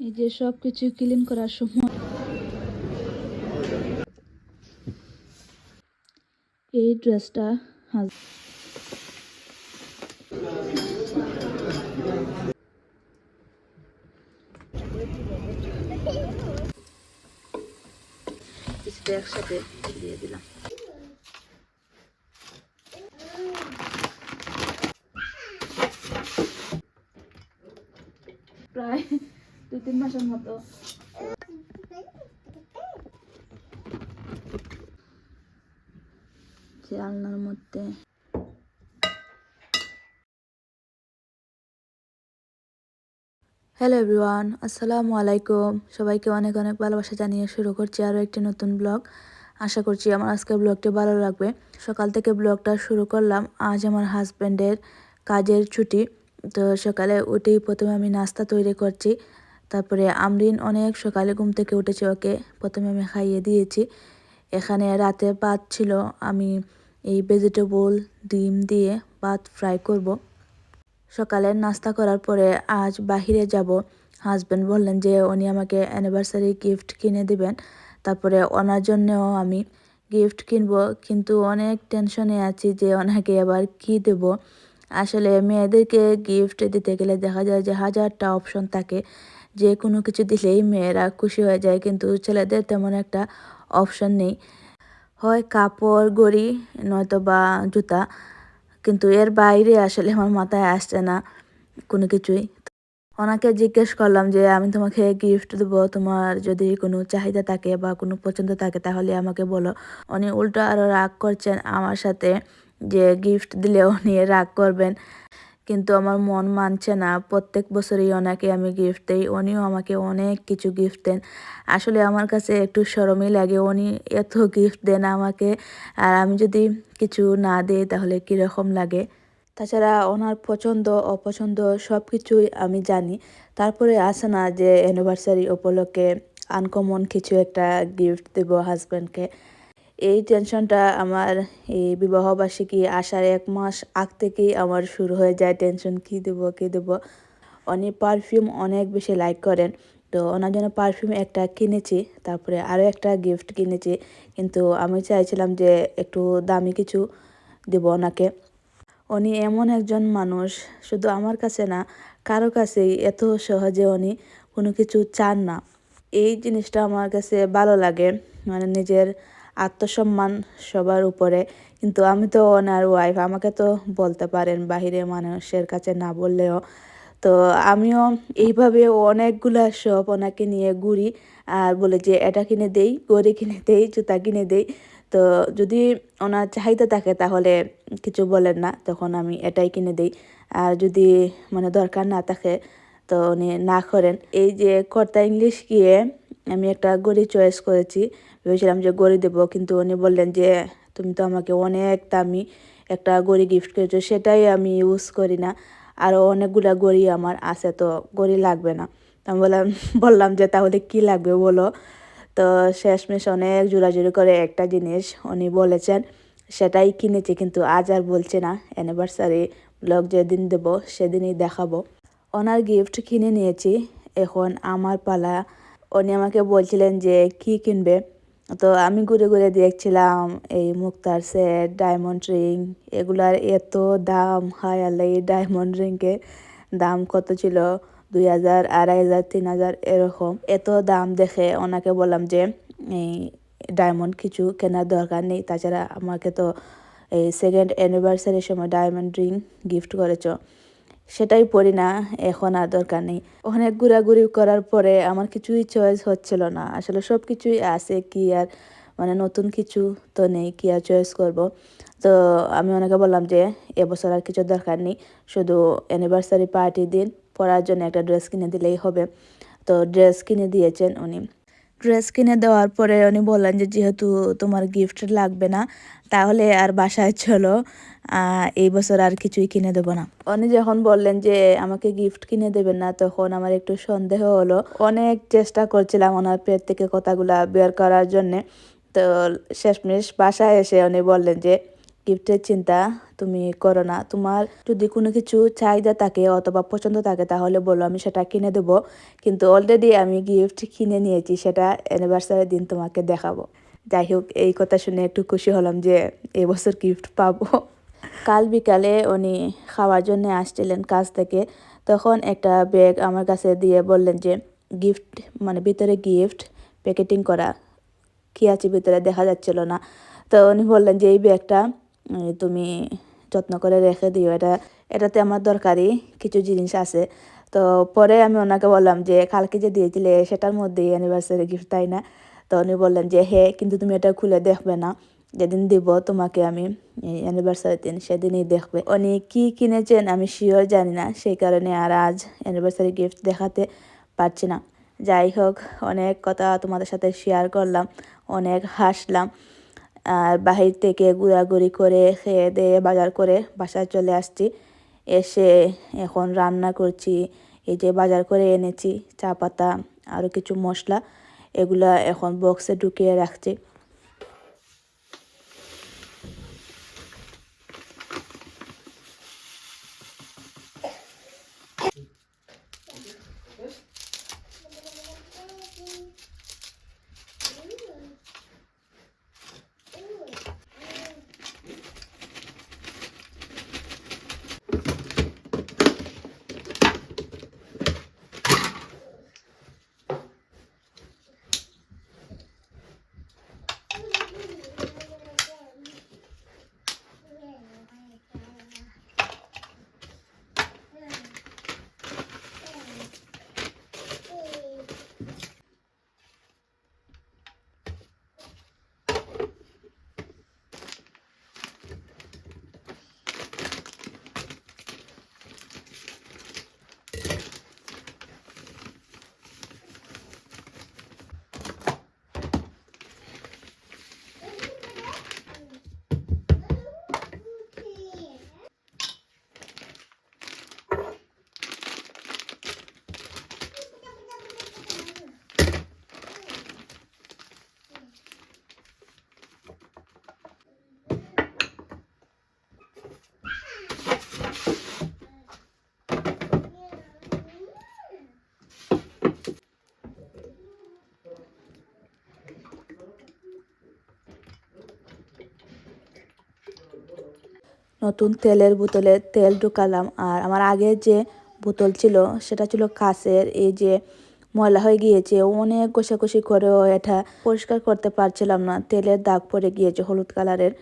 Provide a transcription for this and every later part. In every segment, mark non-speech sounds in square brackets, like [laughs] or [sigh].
এই যে সব কিছু ক্লিন করার সময়। এই ড্রেসটা হাজ একসাথে দিয়ে দিলাম। প্রায় দুই তিন মাসের মতো। মধ্যে হ্যালো এভরিওয়ান আসসালামু আলাইকুম। সবাইকে অনেক অনেক ভালোবাসা জানিয়ে শুরু করছি আরও একটি নতুন ব্লগ। আশা করছি আমার আজকের ব্লগটি ভালো লাগবে। সকাল থেকে ব্লগটা শুরু করলাম। আজ আমার হাজব্যান্ডের কাজের ছুটি। তো সকালে উঠেই প্রথমে আমি নাস্তা তৈরি করছি। তারপরে আমরিন অনেক সকালে ঘুম থেকে উঠেছে ওকে প্রথমে আমি খাইয়ে দিয়েছি। এখানে রাতে ভাত ছিল, আমি এই ভেজিটেবল ডিম দিয়ে ভাত ফ্রাই করব। সকালে নাস্তা করার পরে আজ বাহিরে যাব। হাজব্যান্ড বললেন যে উনি আমাকে অ্যানিভার্সারি গিফট কিনে দিবেন। তারপরে ওনার জন্যও আমি গিফট কিনবো, কিন্তু অনেক টেনশনে আছি যে ওনাকে এবার কি দেব। আসলে মেয়েদেরকে গিফট দিতে গেলে দেখা যায় যে হাজারটা অপশন থাকে। যে কোনো কিছু দিলেই মেয়েরা খুশি হয়ে যায়, কিন্তু ছেলেদের তেমন একটা অপশন নেই। হয় কাপড়, গড়ি নয়তো বা জুতা, কিন্তু এর বাইরে আসলে আমার মাথায় আসছে না কোনো কিছুই। ওনাকে জিজ্ঞেস করলাম যে, আমি তোমাকে গিফট দেবো, তোমার যদি কোনো চাহিদা থাকে বা কোনো পছন্দ থাকে তাহলে আমাকে বলো। উনি উল্টো আরও রাগ করছেন আমার সাথে যে গিফট দিলে উনি রাগ করবেন। কিন্তু আমার মন মানছে না। প্রত্যেক বছরই ওনাকে আমি গিফট দিই। উনিও আমাকে অনেক কিছু গিফট দেন। আসলে আমার কাছে একটু সরমই লাগে। উনি এত গিফট দেন আমাকে। আর আমি যদি কিছু না দিই তাহলে কীরকম লাগে? তাছাড়া ওনার পছন্দ, অপছন্দ সব কিছুই আমি জানি। তারপরে আসে না যে অ্যানিভার্সারি উপলক্ষে আনকমন কিছু একটা গিফট দেব হাজব্যান্ডকে এই টেনশনটা আমার এই বিবাহবার্ষিকী আসার এক মাস আগ থেকেই আমার শুরু হয়ে যায় টেনশন, কী দেবো কী দেবো? উনি পারফিউম অনেক বেশি লাইক করেন। তো ওনার জন্য পারফিউম একটা কিনেছি, তারপরে আরও একটা গিফট কিনেছি। কিন্তু আমি চাইছিলাম যে একটু দামি কিছু দেব ওনাকে। উনি এমন একজন মানুষ, শুধু আমার কাছে না, কারও কাছেই এত সহজে উনি কোনো কিছু চান না। এই জিনিসটা আমার কাছে ভালো লাগে মানে নিজের আত্মসম্মান সবার উপরে। কিন্তু আমি তো ওনার ওয়াইফ আমাকে তো বলতে পারেন বাহিরে মানুষের কাছে না বললেও। তো আমিও এইভাবে অনেকগুলা সব ওনাকে নিয়ে ঘুরি আর বলে যে, এটা কিনে দেই, গড়ি কিনে দেই, জুতা কিনে দেই। তো যদি ওনার চাহিদা থাকে তাহলে কিছু বলেন না, তখন আমি এটাই কিনে দিই। আর যদি মানে দরকার না থাকে, তো উনি না করেন। এই যে কর্তা ইংলিশ গিয়ে আমি একটা গড়ি চয়েস করেছি। ভেবেছিলাম যে গড়ি দেবো, কিন্তু উনি বললেন যে, তুমি তো আমাকে অনেক দামি একটা গড়ি গিফট করেছ, সেটাই আমি ইউজ করি না। আরও অনেকগুলো গড়ি আমার আছে, তো গড়ি লাগবে না। আমি বললাম [laughs] বললাম যে, তাহলে কি লাগবে বলো? তো শেষমেশ অনেক জোরাজুরি করে একটা জিনিস উনি বলেছেন, সেটাই কিনেছি, কিন্তু আজ আর বলছে না। অ্যানিভার্সারি ব্লগ যেদিন দেবো, সেদিনই দেখাবো। ওনার গিফট কিনে নিয়েছি, এখন আমার পালা। উনি আমাকে বলছিলেন যে, কি কিনবে? তো আমি ঘুরে ঘুরে দেখছিলাম এই মুক্তার সেট ডায়মন্ড রিং এগুলার এত দাম হাই আল্লাহ, এই ডায়মন্ড রিংকে দাম কত ছিল? দুই হাজার, আড়াই হাজার, তিন হাজার, এরকম। এত দাম দেখে ওনাকে বললাম যে, এই ডায়মন্ড কিছু কেনার দরকার নেই। তাছাড়া আমাকে তো এই সেকেন্ড অ্যানিভার্সারির সময় ডায়মন্ড রিং গিফট করেছ। সেটাই পড়ি না, এখন আর দরকার নেই। অনেক ঘোরাঘুরি করার পরে আমার কিছুই চয়েস হচ্ছিল না। আসলে সব কিছুই আছে কি আর মানে নতুন কিছু তো নেই, কি আর চয়েস করব? তো আমি ওনাকে বললাম যে, এবছর আর কিছু দরকার নেই, শুধু অ্যানিভার্সারি পার্টির দিন, পরার জন্য একটা ড্রেস কিনে দিলেই হবে। তো ড্রেস কিনে দিয়েছেন উনি। ড্রেস কিনে দেওয়ার পরে উনি বললেন যে, যেহেতু তোমার গিফট লাগবে না, তাহলে আর বাসায় চলো এই বছর আর কিছুই কিনে দেবো না। উনি যখন বললেন যে, আমাকে গিফট কিনে দেবেন না, তখন আমার একটু সন্দেহ হলো। অনেক চেষ্টা করছিলাম ওনার পেট থেকে কথাগুলা বের করার জন্যে। তো শেষমেশ বাসায় এসে উনি বললেন যে গিফটের চিন্তা, তুমি করো না। তোমার যদি কোনো কিছু চাহিদা থাকে অথবা পছন্দ থাকে, তাহলে বলো, আমি সেটা কিনে দেবো। কিন্তু অলরেডি আমি গিফট কিনে নিয়েছি, সেটা অ্যানিভার্সারির দিন তোমাকে দেখাবো। যাই হোক, এই কথা শুনে একটু খুশি হলাম যে এবছর গিফট পাবো। কাল বিকালে উনি খাওয়ার জন্য আসছিলেন কাজ থেকে। তখন একটা ব্যাগ আমার কাছে দিয়ে বললেন যে গিফট মানে ভিতরে গিফট প্যাকেটিং করা। কী আছে ভিতরে দেখা যাচ্ছিল না। তো উনি বললেন যে, এই ব্যাগটা তুমি যত্ন করে রেখে দিও, এটা, এটাতে আমার দরকারি কিছু জিনিস আছে। তো পরে আমি ওনাকে বললাম যে, কালকে যে দিয়েছিলে সেটার মধ্যেই অ্যানিভার্সারি গিফট তাই না? তো উনি বললেন যে হ্যাঁ কিন্তু তুমি এটা খুলে দেখবে না। যেদিন দিব তোমাকে আমি অ্যানিভার্সারি দিন, সেদিনই দেখবে। উনি কি কিনেছেন আমি শিওর জানি না, সেই কারণে আর আজ অ্যানিভার্সারি গিফট দেখাতে পারছি না। যাই হোক, অনেক কথা তোমাদের সাথে শেয়ার করলাম, অনেক হাসলাম। আর বাহির থেকে ঘোরাঘুরি করে খেয়ে দিয়ে বাজার করে বাসায় চলে আসছি। এসে এখন রান্না করছি। এই যে বাজার করে এনেছি চা পাতা আরও কিছু মশলা, এগুলা এখন বক্সে ঢুকিয়ে রাখছি। নতুন তেলের বোতলে তেল ঢুকালাম। আর আমার আগের যে বোতল ছিল, সেটা ছিল কাঁচের। এই যে ময়লা হয়ে গিয়েছে, অনেক কষাকষি করেও এটা পরিষ্কার করতে পারছিলাম না। তেলের দাগ পড়ে গিয়েছে হলুদ কালারের।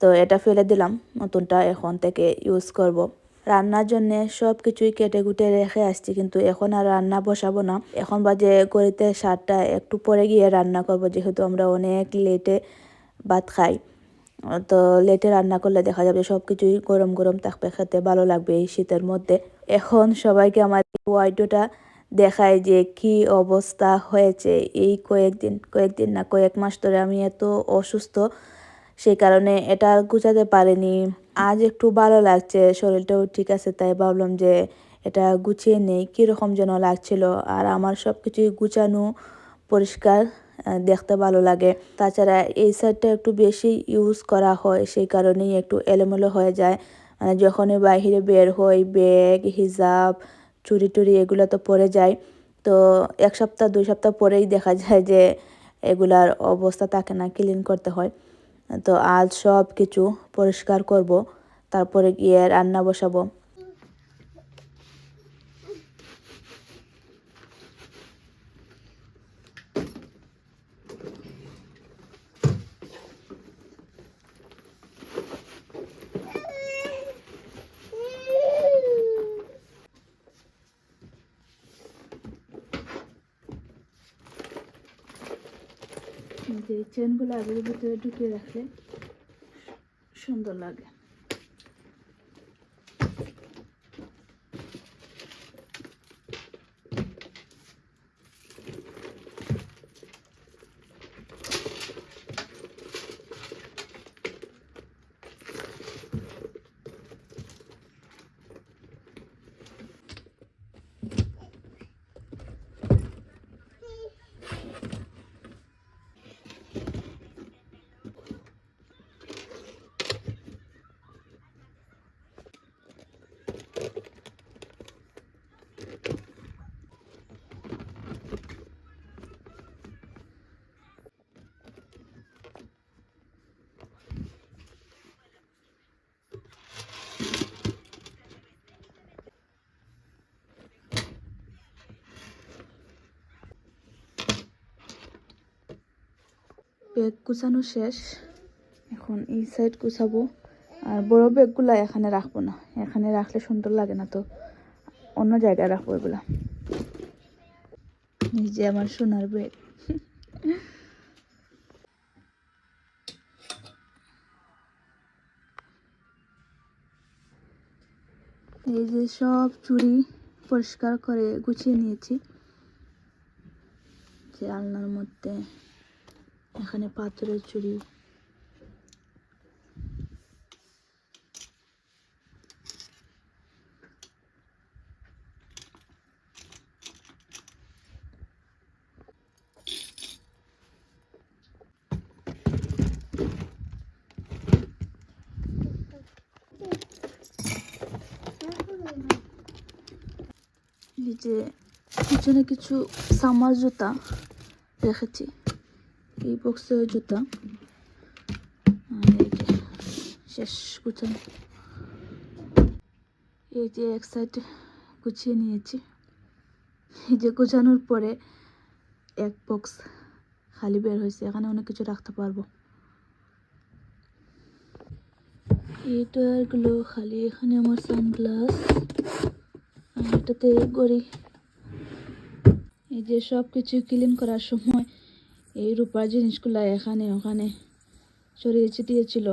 তো এটা ফেলে দিলাম, নতুনটা এখন থেকে ইউজ করব। রান্নার জন্য সব কিছুই কেটে কুটে রেখে আসছি, কিন্তু এখন আর রান্না বসাবো না। এখন বাজে গড়িতে সারটা একটু পরে গিয়ে রান্না করব, যেহেতু আমরা অনেক লেটে ভাত খাই। তো লেটে রান্না করলে দেখা যাবে সব কিছুই গরম গরম থাকবে, খেতে ভালো লাগবে এই শীতের মধ্যে। এখন সবাইকে আমার ওয়াইডোটা দেখায় যে কি অবস্থা হয়েছে। এই কয়েকদিন কয়েকদিন না, কয়েক মাস ধরে আমি এত অসুস্থ, সেই কারণে এটা গুছাতে পারিনি। আজ একটু ভালো লাগছে, শরীরটাও ঠিক আছে, তাই ভাবলাম যে এটা গুছিয়ে নেই। কীরকম যেন লাগছিল, আর আমার সব কিছুই গুছানো পরিষ্কার। দেখতে ভালো লাগে। তাছাড়া এই সাইডটা একটু বেশি ইউজ করা হয়, সেই কারণেই একটু এলোমেলো হয়ে যায়। মানে যখনই বাইরে বের হই ব্যাগ হিজাব, চুরি টুরি এগুলো তো পরে যায় তো এক সপ্তাহ, দুই সপ্তাহ পরেই দেখা [laughs] যায় যে এগুলার অবস্থা থাকে না ক্লিন করতে হয়। তো আজ সব কিছু পরিষ্কার করব, তারপরে গিয়ে রান্না বসাবো। যে চেনগুলো আগের ভিতরে ঢুকিয়ে রাখলে সুন্দর লাগে। ব্যাগ গুছানো শেষ। এখন এই সাইড গুছাবো। আর বড় ব্যাগগুলা এখানে রাখব না। এখানে রাখলে সুন্দর লাগে না তো। অন্য জায়গায় রাখব এগুলা। এই যে আমার সোনার ব্যাগ। এই যে সব চুরি পরিষ্কার করে গুছিয়ে নিয়েছি। যে আলনার মধ্যে। এখানে পাথরের চুড়ি। যে পিছনে কিছু সামার জুতা রেখেছি এই বক্সের জুতা। এই শেষ গুছানো। এই যে এক সাইড গুছিয়ে নিয়েছি। এই যে গুছানোর পরে এক বক্স খালি বের হয়েছে। এখানে অনেক কিছু রাখতে পারব। এইটাগুলো খালি এখানে আমার সানগ্লাস আর এটাতে গড়ি এই যে সব কিছু ক্লিন করার সময় এই রূপার জিনিসগুলো এখানে ওখানে ছড়িয়ে ছিটিয়েছিল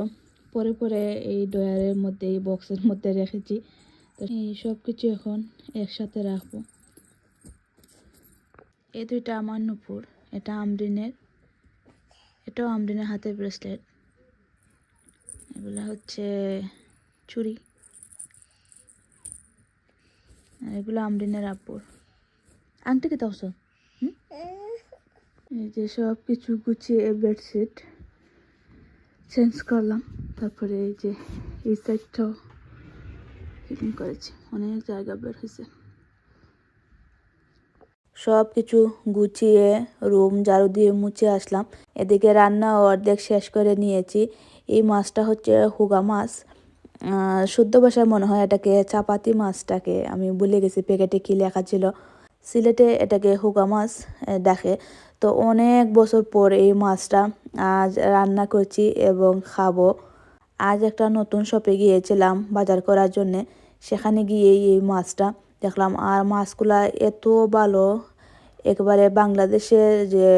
পরে পরে এই ডয়ারের মধ্যে, এই বক্সের মধ্যে রেখেছি। তো এই সব কিছু এখন একসাথে রাখব। এই দুইটা আমার নুপুর, এটা আমরিনের, এটাও আমরিনের হাতের ব্রেসলেট। এগুলা হচ্ছে চুড়ি। আর এগুলো আমরিনের আপুর আংটি কে তাওস এই যে সব কিছু গুছিয়ে বেডশিট চেঞ্জ করলাম। তারপরে এই যে এই সাইডটাও ক্লিন করেছি। অনেক জায়গা বের হয়েছে। সব কিছু গুছিয়ে রুম ঝাড়ু দিয়ে মুছে আসলাম। এদিকে রান্না অর্ধেক শেষ করে নিয়েছি। এই মাছটা হচ্ছে হুগা মাছ। শুদ্ধ ভাষায় মনে হয় এটাকে চাপাতি মাছটাকে, আমি ভুলে গেছি প্যাকেটে কি লেখা ছিল? সিলেটে এটাকে হুগা মাছ দেখে। তো অনেক বছর পর এই মাছটা আজ রান্না করছি এবং খাব। আজ একটা নতুন শপে গিয়েছিলাম বাজার করার জন্যে। সেখানে গিয়ে এই মাছটা দেখলাম। আর মাছগুলা এত ভালো, একবারে বাংলাদেশে যে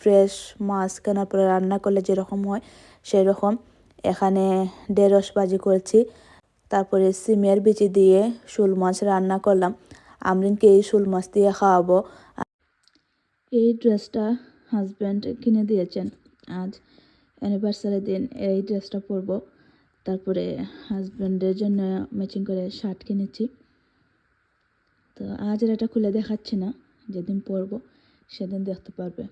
ফ্রেশ মাছ কেনার পরে রান্না করলে যেরকম হয় সেই রকম এখানে ঢেঁড়স বাজি করছি, তারপরে সিমের বিচি দিয়ে শোল মাছ রান্না করলাম। আমরিনকে এই শোল মাছ দিয়ে খাওয়াবো? এই ড্রেসটা হাজব্যান্ড কিনে দিয়েছেন। আজ অ্যানিভার্সারি দিন এই ড্রেসটা পরবো। তারপরে হাজব্যান্ডের জন্য ম্যাচিং করে শার্ট কিনেছি। তো আজ আর এটা খুলে দেখাচ্ছি না। যেদিন পরবো, সেদিন দেখতে পারবে।